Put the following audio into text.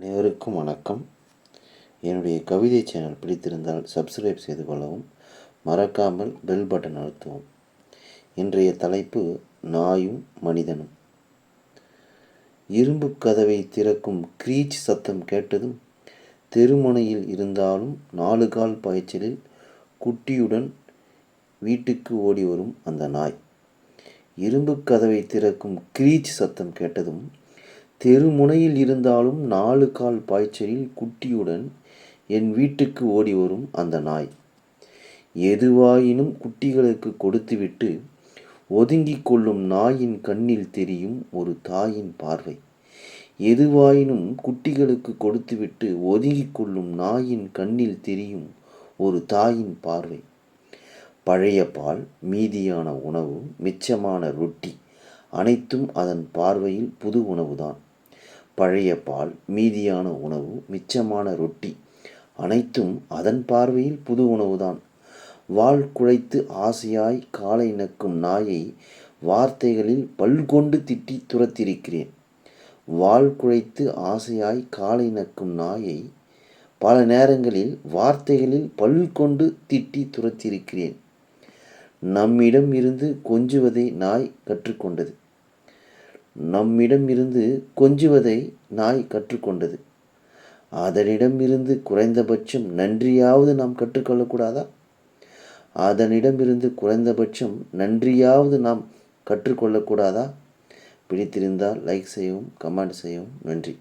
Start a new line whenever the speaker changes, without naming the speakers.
அனைவருக்கும் வணக்கம். என்னுடைய கவிதை சேனல் பிடித்திருந்தால் சப்ஸ்கிரைப் செய்து கொள்ளவும் மறக்காமல் பெல் பட்டன் அழுத்தவும். இன்றைய தலைப்பு நாயும் மனிதனும். இரும்பு கதவை திறக்கும் க்ரீச் சத்தம் கேட்டதும் தெருமுனையில் இருந்தாலும் நாலு கால் பாய்ச்சலில் குட்டியுடன் வீட்டுக்கு ஓடி வரும் அந்த நாய். இரும்பு கதவை திறக்கும் க்ரீச் சத்தம் கேட்டதும் தெருமுனையில் இருந்தாலும் நாலு கால் பாய்ச்சலில் குட்டியுடன் என் வீட்டுக்கு ஓடி வரும் அந்த நாய். எதுவாயினும் குட்டிகளுக்கு கொடுத்துவிட்டு ஒதுங்கிக் கொள்ளும் நாயின் கண்ணில் தெரியும் ஒரு தாயின் பார்வை. எதுவாயினும் குட்டிகளுக்கு கொடுத்துவிட்டு ஒதுங்கிக் கொள்ளும் நாயின் கண்ணில் தெரியும் ஒரு தாயின் பார்வை. பழைய பால் மீதியான உணவு மிச்சமான ரொட்டி அனைத்தும் அதன் பார்வையில் புது உணவுதான். பழைய பால் மீதியான உணவு மிச்சமான ரொட்டி அனைத்தும் அதன் பார்வையில் புது உணவுதான். வால் குழைத்து ஆசையாய் காலை நக்கும் நாயை வார்த்தைகளில் பல்கொண்டு திட்டி துரத்திருக்கிறேன் வால் குழைத்து ஆசையாய் காலை நக்கும் நாயை பல நேரங்களில் வார்த்தைகளில் பல்கொண்டு திட்டி துரத்திருக்கிறேன் நம்மிடம் இருந்து கொஞ்சுவதை நாய் கற்றுக்கொண்டது. நம்மிடம் இருந்து கொஞ்சுவதை நாய் கற்றுக்கொண்டது. அதனிடமிருந்து குறைந்தபட்சம் நன்றியாவது நாம் கற்றுக்கொள்ளக்கூடாதா? அதனிடமிருந்து குறைந்தபட்சம் நன்றியாவது நாம் கற்றுக்கொள்ளக்கூடாதா? பிடித்திருந்தால் லைக் செய்யவும் கமெண்ட் செய்யவும் நன்றி.